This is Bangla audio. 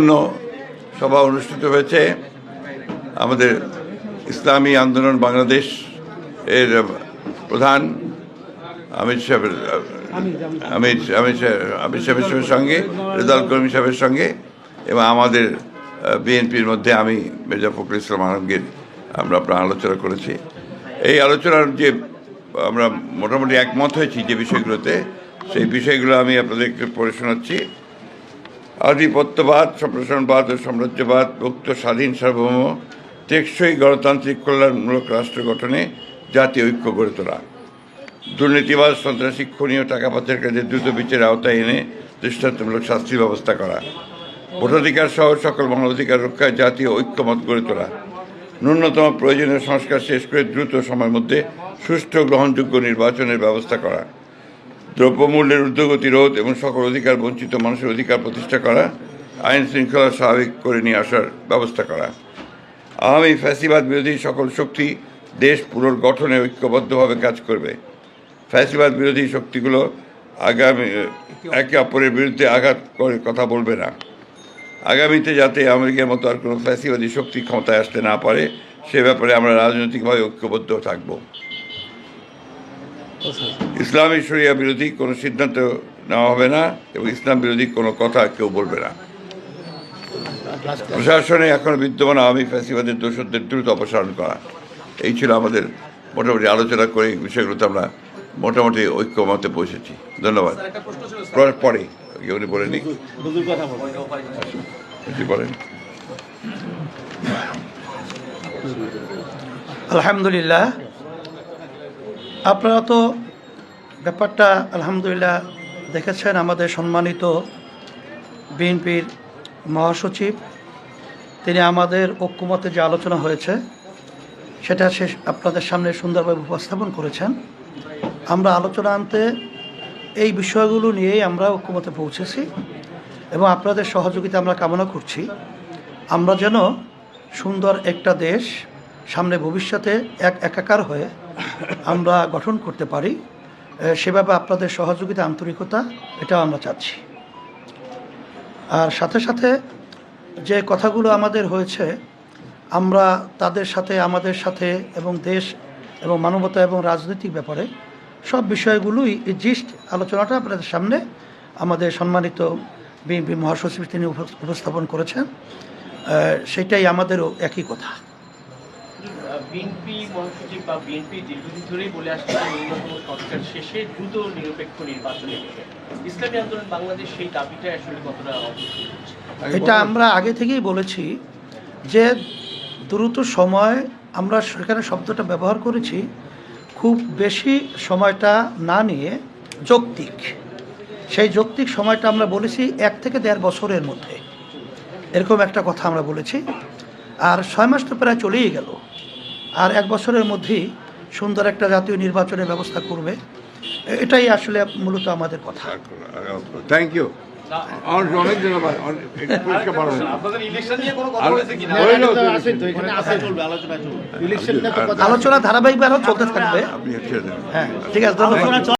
শান্তিপূর্ণ সভা অনুষ্ঠিত হয়েছে। আমাদের ইসলামী আন্দোলন বাংলাদেশ এর প্রধান অমিত সাহেবের অমিত অমিত অমিত সাহেবের সঙ্গে রেজাল কর্মী সাহেবের সঙ্গে এবং আমাদের বিএনপির মধ্যে আমি মির্জা ফখরুল ইসলাম আলমগীর, আমরা আপনার আলোচনা করেছি। এই আলোচনার যে আমরা মোটামুটি একমত হয়েছি যে বিষয়গুলোতে, সেই বিষয়গুলো আমি আপনাদেরকে পড়ে শোনাচ্ছি। আধিপত্যবাদ, সম্প্রসারণবাদ ও সাম্রাজ্যবাদ, মুক্ত, স্বাধীন, সার্বভৌম, টেকসই গণতান্ত্রিক কল্যাণমূলক রাষ্ট্র গঠনে জাতীয় ঐক্য গড়ে তোলা। দুর্নীতিবাদ সন্ত্রাসী খুনি ও টাকা পাচারকারীদের দ্রুত বিচারের আওতায় এনে দৃষ্টান্তমূলক শাস্তির ব্যবস্থা করা। ভোটাধিকার সহ সকল মানবাধিকার রক্ষায় জাতীয় ঐক্যমত গড়ে তোলা। ন্যূনতম প্রয়োজনীয় সংস্কার শেষ করে দ্রুত সময়ের মধ্যে সুষ্ঠু, গ্রহণযোগ্য নির্বাচনের ব্যবস্থা করা। দ্রব্যমূল্যের ঊর্ধ্বগতি রোধ এবং সকল অধিকার, বঞ্চিত মানুষের অধিকার প্রতিষ্ঠা করা, আইন শৃঙ্খলা স্বাভাবিক করে নিয়ে আসার ব্যবস্থা করা। আওয়ামী ফ্যাসিবাদ বিরোধী সকল শক্তি দেশ পুনর্গঠনে ঐক্যবদ্ধভাবে কাজ করবে। ফ্যাসিবাদ বিরোধী শক্তিগুলো আগামী, একে অপরের বিরুদ্ধে আঘাত করে কথা বলবে না। আগামীতে যাতে আমেরিকার মতো আর কোনো ফ্যাসিবাদী শক্তি ক্ষমতায় আসতে না পারে, সে ব্যাপারে আমরা রাজনৈতিকভাবে ঐক্যবদ্ধ থাকব। ইসলামী শরিয়া বিরোধী কোনো সিদ্ধান্ত নেওয়া হবে না এবং ইসলাম বিরোধী কোনো কথা কেউ বলবে না। প্রশাসনে এখন বিদ্যমান আওয়ামী ফ্যাসিবাদের দোষদের দ্রুত অপসারণ করা। এই ছিল আমাদের মোটামুটি আলোচনা করে এই বিষয়গুলোতে আমরা মোটামুটি ঐক্যমতে পৌঁছেছি। ধন্যবাদ। পরে উনি বলে নি বলেন। আলহামদুলিল্লাহ। আপনারা তো ব্যাপারটা আলহামদুলিল্লাহ দেখেছেন, আমাদের সম্মানিত বিএনপির মহাসচিব, তিনি আমাদের ঐক্যমতে যে আলোচনা হয়েছে, সেটা শেষ আপনাদের সামনে সুন্দরভাবে উপস্থাপন করেছেন। আমরা আলোচনা আনতে এই বিষয়গুলো নিয়েই আমরা ঐক্যমতে পৌঁছেছি এবং আপনাদের সহযোগিতা আমরা কামনা করছি। আমরা যেন সুন্দর একটা দেশ, সামনে ভবিষ্যতে এক একাকার হয়ে আমরা গঠন করতে পারি সেভাবে আপনাদের সহযোগিতা, আন্তরিকতা এটাও আমরা চাচ্ছি। আর সাথে সাথে যে কথাগুলো আমাদের হয়েছে, আমরা তাদের সাথে, আমাদের সাথে এবং দেশ এবং মানবতা এবং রাজনৈতিক ব্যাপারে সব বিষয়গুলোই জিস্ট আলোচনাটা আপনাদের সামনে আমাদের সম্মানিত বিএনপি মহাসচিব তিনি উপ- উপস্থাপন করেছেন সেটাই আমাদেরও একই কথা। বিএনপি মহাসচিব বা বিএনপি দীর্ঘদিন ধরেই বলে আসছে যে ন্যূনতম সংস্কার শেষে দ্রুত নিরপেক্ষ নির্বাচনের বিষয়ে ইসলামী আন্দোলন বাংলাদেশ সেই দাবিটা আসলে কতটা এটা আমরা আগে থেকেই বলেছি যে দ্রুত সময় আমরা সেখানে শব্দটা ব্যবহার করেছি খুব বেশি সময়টা না নিয়ে যৌক্তিক। সেই যৌক্তিক সময়টা আমরা বলেছি এক থেকে দেড় বছরের মধ্যে। এরকম একটা কথা আমরা বলেছি। আর ছয় মাস তো প্রায় চলেই গেল। আর এক বছরের মধ্যেই সুন্দর একটা জাতীয় নির্বাচনের ব্যবস্থা করবে। এটাই আসলে মূলত আমাদের কথা। থ্যাংক ইউ অনেক ধন্যবাদ। আলোচনা ধারাবাহিকভাবে আরও চলতে থাকবে। আপনি ছেড়ে দেন। হ্যাঁ ঠিক আছে ধন্যবাদ।